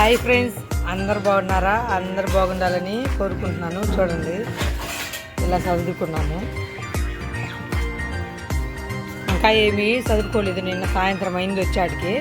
Hi friends అందరు బాగున్నారా? అందరు బాగుండాలని కోరుకుంటున్నాను. చూడండి ఇలా చదువుకున్నాము ఇంకా ఏమీ చదువుకోలేదు నిన్న సాయంత్రం అయింది వచ్చాడికి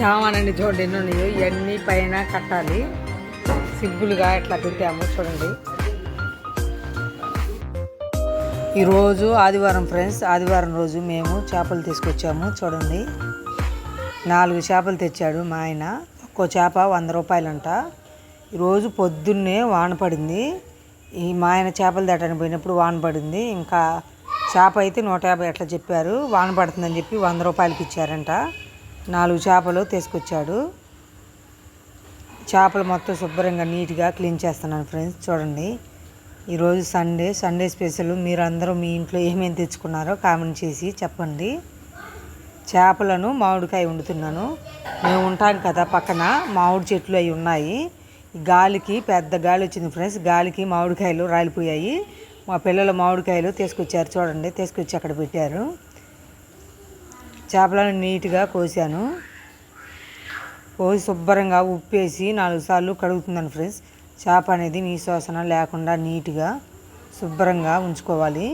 సామానండి చూడండి ఎన్ని ఉన్నాయో ఇవన్నీ పైన కట్టాలి. సింపుల్గా ఇట్లా పెట్టాము చూడండి. ఈరోజు ఆదివారం ఫ్రెండ్స్ ఆదివారం రోజు మేము చేపలు తీసుకొచ్చాము చూడండి. నాలుగు చేపలు తెచ్చాడు మా ఆయన. ఒక్కో చేప వంద రూపాయలంట. ఈరోజు పొద్దున్నే వాన పడింది. ఈ మా ఆయన చేపలు తేటానికి పోయినప్పుడు వాన పడింది. ఇంకా చేప అయితే నూట యాభై అట్లా చెప్పారు. వాన పడుతుందని చెప్పి వంద రూపాయలకి ఇచ్చారంట. నాలుగు చేపలు తీసుకొచ్చాడు. చేపలు మొత్తం శుభ్రంగా నీట్గా క్లీన్ చేస్తున్నాను ఫ్రెండ్స్ చూడండి. ఈరోజు సండే సండే స్పెషల్. మీరందరూ మీ ఇంట్లో ఏమేమి తెచ్చుకున్నారో కామెంట్ చేసి చెప్పండి. చేపలను మామిడికాయ వండుతున్నాను. మేము ఉంటాం కదా పక్కన మామిడి చెట్లు అవి ఉన్నాయి. గాలికి పెద్ద గాలి వచ్చింది ఫ్రెండ్స్. గాలికి మామిడికాయలు రాలిపోయాయి. మా పిల్లలు మామిడికాయలు తీసుకొచ్చారు చూడండి తీసుకొచ్చి అక్కడ పెట్టారు. చేపలను నీట్గా కోసాను. కోసి శుభ్రంగా ఉప్పేసి నాలుగు సార్లు కడుగుతున్నాను ఫ్రెండ్స్. చేప అనేది నీ శ్వాసన లేకుండా నీట్గా శుభ్రంగా ఉంచుకోవాలి.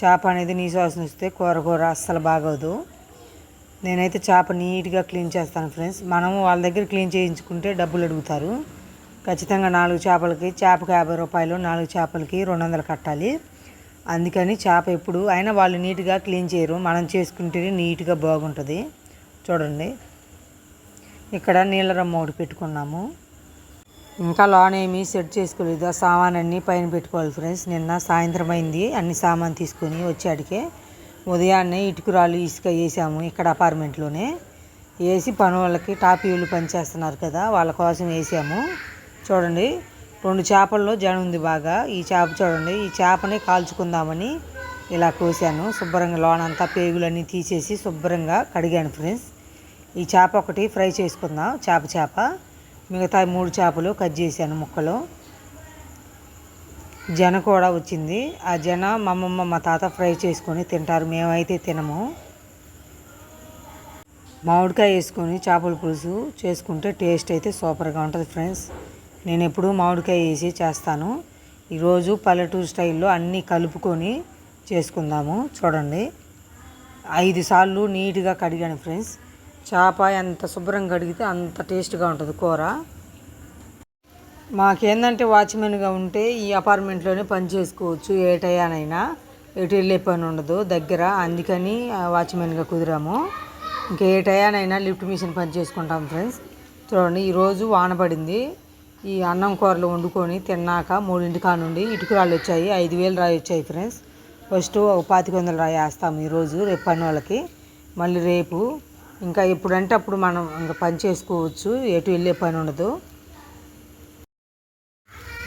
చేప అనేది నీ శ్వాసన వస్తే కూర కూర అస్సలు బాగోదు. నేనైతే చేప నీట్గా క్లీన్ చేస్తాను ఫ్రెండ్స్. మనము వాళ్ళ దగ్గర క్లీన్ చేయించుకుంటే డబ్బులు అడుగుతారు. ఖచ్చితంగా నాలుగు చేపలకి చేపకి యాభై రూపాయలు నాలుగు చేపలకి రెండు వందలు కట్టాలి. అందుకని చేప ఎప్పుడు అయినా వాళ్ళు నీట్గా క్లీన్ చేయరు. మనం చేసుకుంటే నీట్గా బాగుంటుంది. చూడండి. ఇక్కడ నీళ్ళ రమ్మ ఒకటి పెట్టుకున్నాము. ఇంకా లోన్ ఏమీ సెట్ చేసుకోలేదు. ఆ సామాన్ అన్నీ పైన పెట్టుకోవాలి ఫ్రెండ్స్. నిన్న సాయంత్రం అయింది. అన్ని సామాన్ తీసుకొని వచ్చాడికే ఉదయాన్నే ఇటుకురాలు ఇసుక వేసాము ఇక్కడ అపార్ట్మెంట్లోనే. వేసి పని వాళ్ళకి టాపీలు పనిచేస్తున్నారు కదా వాళ్ళ కోసం వేసాము. చూడండి రెండు చేపల్లో జనం ఉంది బాగా. ఈ చేప చూడండి ఈ చేపని కాల్చుకుందామని ఇలా కోసాను. శుభ్రంగా లోనంతా పేగులన్నీ తీసేసి శుభ్రంగా కడిగాను ఫ్రెండ్స్. ఈ చేప ఒకటి ఫ్రై చేసుకుందాం చేప చేప. మిగతా మూడు చేపలు కట్ చేశాను ముక్కలు. జన కూడా వచ్చింది. ఆ జన మా అమ్మమ్మ మా తాత ఫ్రై చేసుకొని తింటారు. మేమైతే తినము. మామిడికాయ వేసుకొని చేపల పులుసు చేసుకుంటే టేస్ట్ అయితే సూపర్గా ఉంటుంది ఫ్రెండ్స్. నేను ఎప్పుడూ మామిడికాయ వేసి చేస్తాను. ఈరోజు పల్లెటూరు స్టైల్లో అన్నీ కలుపుకొని చేసుకుందాము. చూడండి. ఐదు సార్లు నీట్గా కడిగాను ఫ్రెండ్స్. చేప ఎంత శుభ్రంగా కడిగితే అంత టేస్ట్గా ఉంటుంది కూర. మాకేందంటే వాచ్మెన్గా ఉంటే ఈ అపార్ట్మెంట్లోనే పని చేసుకోవచ్చు ఏ టయానైనా ఎటు వెళ్ళే పని ఉండదు దగ్గర. అందుకని ఆ వాచ్మెన్గా కుదిరాము. ఇంకా ఏ టయానైనా లిఫ్ట్ మిషన్ పని చేసుకుంటాం ఫ్రెండ్స్. చూడండి ఈరోజు వాన పడింది. ఈ అన్నం కూరలు వండుకొని తిన్నాక మూడింటి కా నుండి ఇటుకురాళ్ళు వచ్చాయి. ఐదు వేలు రాయి వచ్చాయి ఫ్రెండ్స్. ఫస్ట్ ఒక పాతిక వందలు రాయి వేస్తాము ఈరోజు రేపు పని వాళ్ళకి. మళ్ళీ రేపు. ఇంకా ఎప్పుడంటే అప్పుడు మనం ఇంకా పని చేసుకోవచ్చు. ఎటు వెళ్ళే పని ఉండదు.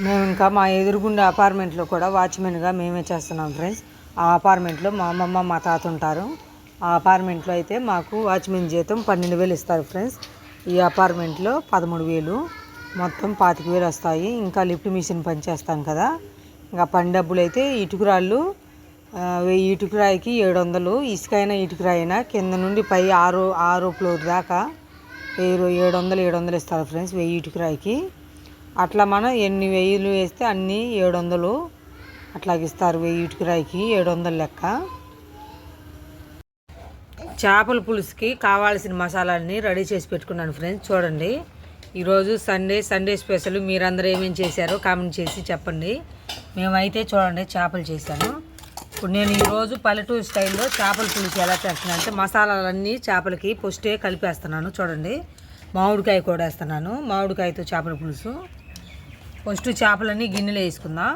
మేము ఇంకా మా ఎదురుగుండే అపార్ట్మెంట్లో కూడా వాచ్మెన్గా మేమే చేస్తున్నాం ఫ్రెండ్స్. ఆ అపార్ట్మెంట్లో మా అమ్మమ్మ మా తాత ఉంటారు. ఆ అపార్ట్మెంట్లో అయితే మాకు వాచ్మెన్ జీతం పన్నెండు వేలు ఇస్తారు ఫ్రెండ్స్. ఈ అపార్ట్మెంట్లో పదమూడు వేలు. మొత్తం పాతిక వేలు వస్తాయి. ఇంకా లిఫ్ట్ మిషన్ పని చేస్తాం కదా. ఇంకా పని డబ్బులు అయితే ఇటుకురాళ్ళు వెయ్యి ఇటుకురాయికి ఏడు వందలు ఇసుక ఇటుకురాయినా కింద నుండి పై ఆరో ఆరో ఫ్లోర్ దాకా వెయ్యి ఏడు వందలు ఏడు వందలు ఇస్తారు ఫ్రెండ్స్ వెయ్యి ఇటుకురాయికి. అట్లా మనం ఎన్ని వెయ్యిలు వేస్తే అన్నీ ఏడు వందలు అట్లాగిస్తారు వెయ్యి ఇటుకురాయికి ఏడు వందలు లెక్క. చేపల పులుసుకి కావాల్సిన మసాలాన్ని రెడీ చేసి పెట్టుకున్నాను ఫ్రెండ్స్ చూడండి. ఈరోజు సండే సండే స్పెషల్. మీరందరూ ఏమేమి చేశారో కామెంట్ చేసి చెప్పండి. మేమైతే చూడండి చేపలు చేశాను. ఇప్పుడు నేను ఈరోజు పల్లెటూరు స్టైల్లో చేపల పులుసు ఎలా చేస్తున్నాను అంటే మసాలాలన్నీ చేపలకి పొస్టే కలిపేస్తున్నాను చూడండి. మామిడికాయ కూడా వేస్తున్నాను మామిడికాయతో చేపల పులుసు. ఫస్ట్ చేపలన్నీ గిన్నెలో వేసుకుందాం.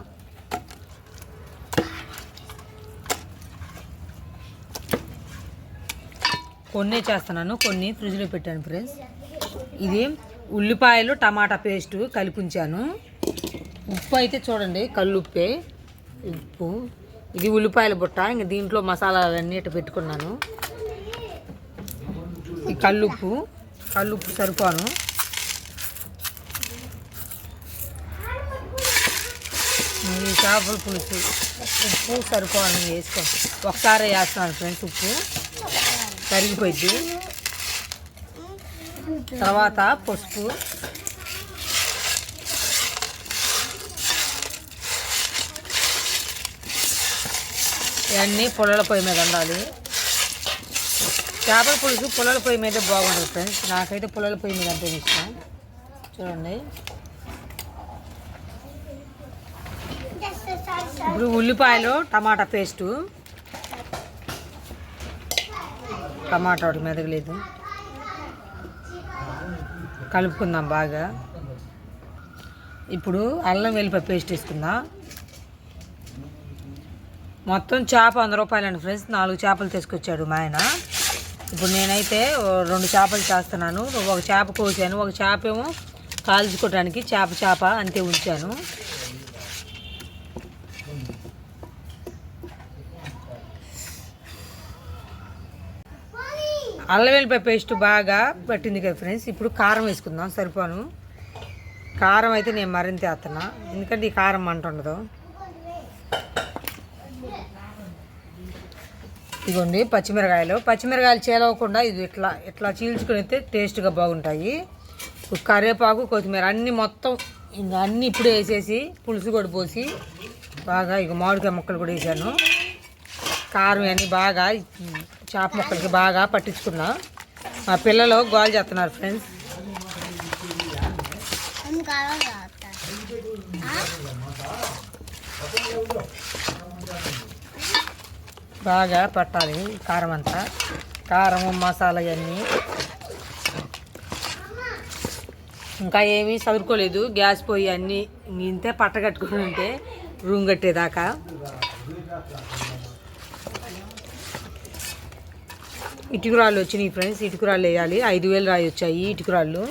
కొన్ని చేస్తున్నాను కొన్ని ఫ్రిడ్జ్లో పెట్టాను ఫ్రెండ్స్. ఇది ఉల్లిపాయలు టమాటా పేస్ట్ కలిపి ఉంచాను ఉప్పు అయితే చూడండి కల్లుప్పే ఉప్పు. ఇది ఉల్లిపాయల బుట్ట ఇంక దీంట్లో మసాలాలన్నీ ఇటు పెట్టుకున్నాను. ఈ కల్లుప్పు కల్లుప్పు సరిపోను. ఈ చేపల పులుసు. ఉప్పు సరిపోవాలని వేసుకో. ఒకసారి వేస్తున్నాను ఫ్రెండ్స్ ఉప్పు. కరిగిపోయింది తర్వాత పసుపు. ఇవన్నీ పుల్లల పొయ్యి మీద ఉండాలి చేపల పులుసు పుల్లల పొయ్యి మీద బాగుంటుంది ఫ్రెండ్స్. నాకైతే పుల్లల పొయ్యి మీద అంటే ఇష్టం. చూడండి. ఇప్పుడు ఉల్లిపాయలు టమాటా పేస్టు. టమాటా ఒకటి మెదగలేదు. కలుపుకుందాం బాగా. ఇప్పుడు అల్లం వెల్లిపాయ పేస్ట్ వేసుకుందాం. మొత్తం చేప వంద రూపాయలండి ఫ్రెండ్స్. నాలుగు చేపలు తీసుకొచ్చాడు మా ఆయన. ఇప్పుడు నేనైతే రెండు చేపలు చేస్తున్నాను. ఒక చేప కోసాను. ఒక చేప ఏమో కాల్చుకోవడానికి చేప చేప అంతే ఉంచాను. అల్లం వెల్లిపాయ పేస్ట్ బాగా పట్టింది కదా ఫ్రెండ్స్ ఇప్పుడు కారం వేసుకుందాం సరిపోను. కారం అయితే నేను మరింత వేస్తున్నా. ఎందుకంటే ఈ కారం మంట ఉండదు. ఇదిగోండి పచ్చిమిరకాయలు. పచ్చిమిరకాయలు చేలవకుండా ఇది ఇట్లా ఇట్లా చీల్చుకుని అయితే టేస్ట్గా బాగుంటాయి. కరివేపాకు కొత్తిమీర అన్నీ మొత్తం ఇంకా అన్నీ ఇప్పుడే వేసేసి పులుసు కూడా పోసి బాగా ఇక మామిడికాయ ముక్కలు కూడా వేసాను. కారం అన్నీ బాగా చేప ముక్కలకి బాగా పట్టించుకున్నా. మా పిల్లలు గోల్ చేస్తున్నారు ఫ్రెండ్స్. బాగా పట్టాలి కారం అంతా. కారం మసాలా ఇవన్నీ. ఇంకా ఏమీ చదువుకోలేదు గ్యాస్ పోయి అన్నీ ఇంతే పట్టగట్టుకుని ఉంటే రూమ్ కట్టేదాకా. ఇటుకురాళ్ళు వచ్చినాయి ఫ్రెండ్స్ ఇటుకురాళ్ళు వేయాలి. ఐదు వేలు రాయి వచ్చాయి ఇటుకురాళ్ళు.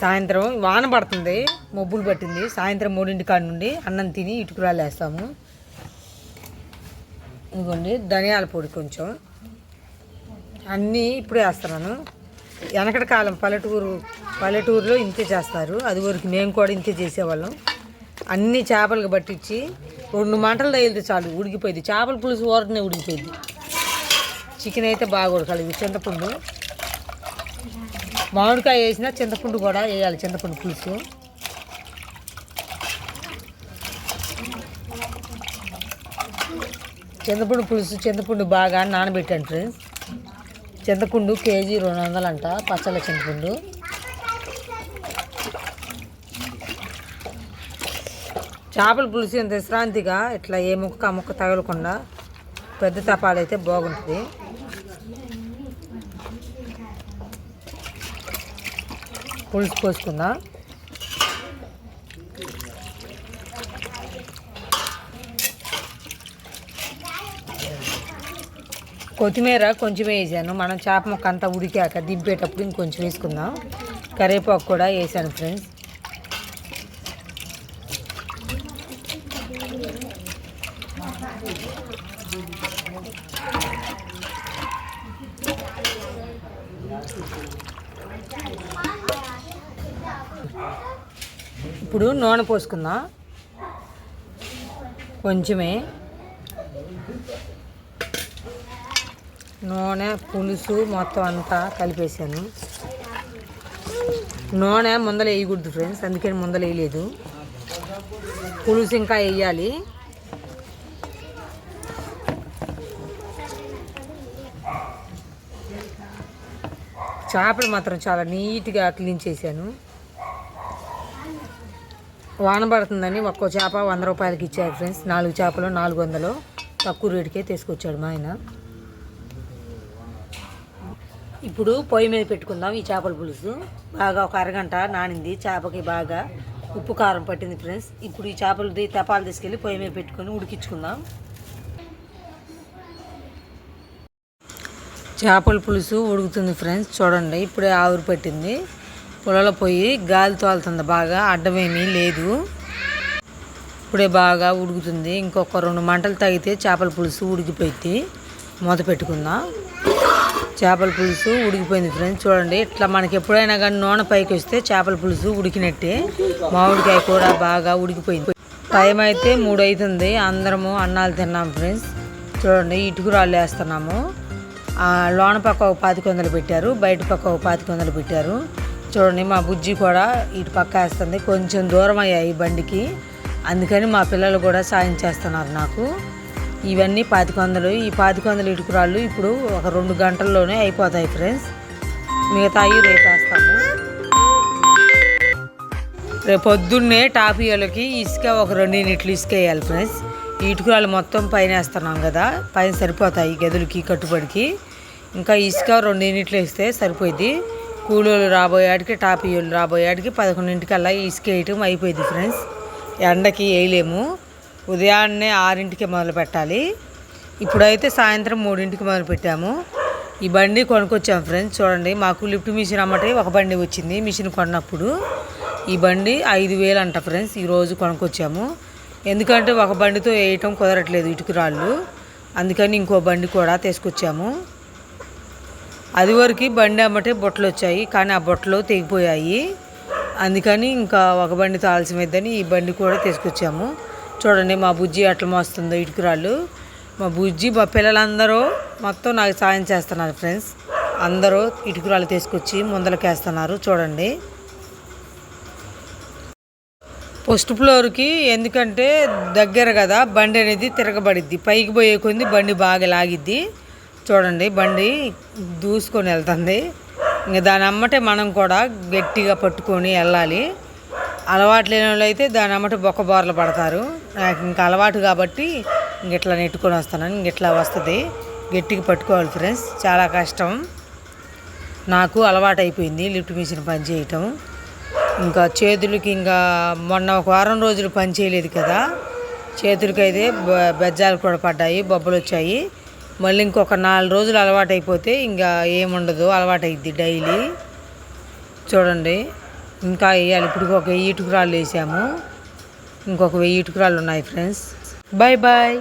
సాయంత్రం వాన పడుతుంది మబ్బులు పట్టింది. సాయంత్రం మూడింటి కాడ నుండి అన్నం తిని ఇటుకురాలు వేస్తాము. ఇదిగోండి ధనియాల పొడి కొంచెం. అన్నీ ఇప్పుడే వేస్తున్నాను. వెనకటి కాలం పల్లెటూరు పల్లెటూరులో ఇంతే చేస్తారు. అది వరకు మేము కూడా ఇంతే చేసేవాళ్ళం. అన్ని చేపలకు పట్టించి రెండు మంటలు తగిలితే చాలు ఉడికిపోయింది. చేపల పులుసు ఊరటనే ఉడికిపోయింది. చికెన్ అయితే బాగా ఉడకాలి చింతపండు. మామిడికాయ వేసినా చింతపండు కూడా వేయాలి చింతపండు పులుసు. చింతపండు పులుసు చింతపండు బాగా నానబెట్టాను ఫ్రెండ్స్ చింతపండు కేజీ రెండు వందలు అంట పచ్చళ్ళ చింతపండు. చేపల పులుసు ఇంత విశ్రాంతిగా ఇట్లా ఏ ముక్క ఆ ముక్క తగలకుండా పెద్ద తపాలైతే బాగుంటుంది. పులుసు పోసుకుందాం. కొత్తిమీర కొంచెం వేసాను. మనం చేప ముక్క అంతా ఉడికాక దింపేటప్పుడు ఇంకొంచెం వేసుకుందాం. కరివేపాకు కూడా వేసాను ఫ్రెండ్స్. ఇప్పుడు నూనె పోసుకుందాం. కొంచెమే. నూనె పులుసు మొత్తం అంతా కలిపేసాను. నూనె ముందలు వేయకూడదు ఫ్రెండ్స్ అందుకని ముందలు వేయలేదు. పులుసు ఇంకా వేయాలి. చేపలు మాత్రం చాలా నీట్గా క్లీన్ చేశాను. వాన పడుతుందని ఒక్కో చేప వంద రూపాయలకి ఇచ్చారు ఫ్రెండ్స్. నాలుగు చేపలు నాలుగు వందలు. తక్కువ రేటుకే తీసుకొచ్చాడు మా ఆయన. ఇప్పుడు పొయ్యి మీద పెట్టుకుందాం ఈ చేపల పులుసు. బాగా ఒక అరగంట నానింది చేపకి బాగా. ఉప్పు కారం పట్టింది ఫ్రెండ్స్. ఇప్పుడు ఈ చేపలు తపాలు తీసుకెళ్ళి పొయ్యి మీద పెట్టుకొని ఉడికించుకుందాం. చేపల పులుసు ఉడుకుతుంది ఫ్రెండ్స్ చూడండి. ఇప్పుడే ఆవిరి పెట్టింది. పొలలో పోయి గాలి తోలుతుంది బాగా అడ్డమేమీ లేదు. ఇప్పుడే బాగా ఉడుకుతుంది. ఇంకొక రెండు మంటలు తాగితే చేపల పులుసు ఉడికిపోయింది. మూత పెట్టుకుందాం. చేపల పులుసు ఉడికిపోయింది ఫ్రెండ్స్ చూడండి. ఇట్లా మనకి ఎప్పుడైనా కానీ నూనె పైకి వస్తే చేపల పులుసు ఉడికినట్టే. మామిడికాయ కూడా బాగా ఉడికిపోయింది. టైం అయితే మూడు అవుతుంది అందరము అన్నాలు తిన్నాం ఫ్రెండ్స్. చూడండి ఇటుకురాళ్ళు వేస్తున్నాము. లోన పక్క ఒక పాతిక వందలు పెట్టారు బయట పక్క ఒక పాతిక వందలు పెట్టారు. చూడండి మా బుజ్జి కూడా ఇటు పక్క వేస్తుంది. కొంచెం దూరం అయ్యాయి బండికి. అందుకని మా పిల్లలు కూడా సాయం చేస్తున్నారు నాకు. ఇవన్నీ పాతిక వందలు ఈ పాతిక వందల ఇటుకురాళ్ళు ఇప్పుడు ఒక రెండు గంటల్లోనే అయిపోతాయి ఫ్రెండ్స్. మిగతాయి రేపేస్తాము రేపు పొద్దున్నే టాపియోలకి ఇసుక ఒక రెండు యూనిట్లు ఇసుక వేయాలి ఫ్రెండ్స్. ఈ ఇటుకురాలు మొత్తం పైన వేస్తున్నాం కదా పైన సరిపోతాయి గదులకి కట్టుబడికి. ఇంకా ఇసుక రెండు యూనిట్లు వేస్తే సరిపోయింది కూలోళ్ళు రాబోయేటికి టాపియోలు రాబోయేటికి పదకొండింటికల్లా ఇసుక వేయటం అయిపోయింది ఫ్రెండ్స్. ఎండకి వేయలేము. ఉదయాన్నే ఆరింటికి మొదలు పెట్టాలి. ఇప్పుడైతే సాయంత్రం మూడింటికి మొదలు పెట్టాము. ఈ బండి కొనుక్కొచ్చాము ఫ్రెండ్స్. చూడండి మాకు లిఫ్ట్ మిషన్ అమ్మటే ఒక బండి వచ్చింది మిషన్ కొన్నప్పుడు. ఈ బండి ఐదు వేలు అంట ఫ్రెండ్స్ ఈరోజు కొనుక్కొచ్చాము. ఎందుకంటే ఒక బండితో వేయటం కుదరట్లేదు ఇటుకురాళ్ళు. అందుకని ఇంకో బండి కూడా తీసుకొచ్చాము. అది వరకు బండి అమ్మటే బొట్టలు వచ్చాయి కానీ ఆ బొట్టలు తెగిపోయాయి. అందుకని ఇంకా ఒక బండి ఆలస్యమైద్దని ఈ బండి కూడా తీసుకొచ్చాము. చూడండి మా బుజ్జి అట్లా మోస్తుందో ఇటుకురాళ్ళు. మా బుజ్జి మా పిల్లలందరూ మొత్తం నాకు సాయం చేస్తున్నారు ఫ్రెండ్స్. అందరూ ఇటుకురాళ్ళు తీసుకొచ్చి ముందలకేస్తున్నారు చూడండి. ఫస్ట్ ఫ్లోర్కి ఎందుకంటే దగ్గర కదా బండి అనేది తిరగబడిద్ది. పైకి పోయే కొంది బండి బాగా లాగిద్ది. చూడండి బండి దూసుకొని వెళ్తుంది. ఇంకా దాని అమ్మటే మనం కూడా గట్టిగా పట్టుకొని వెళ్ళాలి. అలవాటు లేని వాళ్ళు అయితే దాని అమ్మటే బొక్క బోర్లు పడతారు. నాకు ఇంకా అలవాటు కాబట్టి ఇంక ఇట్లా నెట్టుకొని వస్తాను. ఇంక ఇట్లా వస్తుంది. గట్టిగా పట్టుకోవాలి ఫ్రెండ్స్ చాలా కష్టం. నాకు అలవాటు అయిపోయింది లిఫ్ట్ మిషన్ పని చేయటం. ఇంకా చేతులకి ఇంకా మొన్న ఒక వారం రోజులు పని చేయలేదు కదా. చేతులకి అయితే బ- బెజ్జాలు కూడా పడ్డాయి బొబ్బలు వచ్చాయి. మళ్ళీ ఇంకొక నాలుగు రోజులు అలవాటైపోతే ఇంకా ఏముండదు అలవాటు డైలీ. చూడండి ఇంకా వేయాలి. ఇప్పుడు ఒక వెయ్యి ఇటుకురాళ్ళు వేసాము. ఇంకొక వెయ్యి ఇటుకురాళ్ళు ఉన్నాయి ఫ్రెండ్స్. Bye bye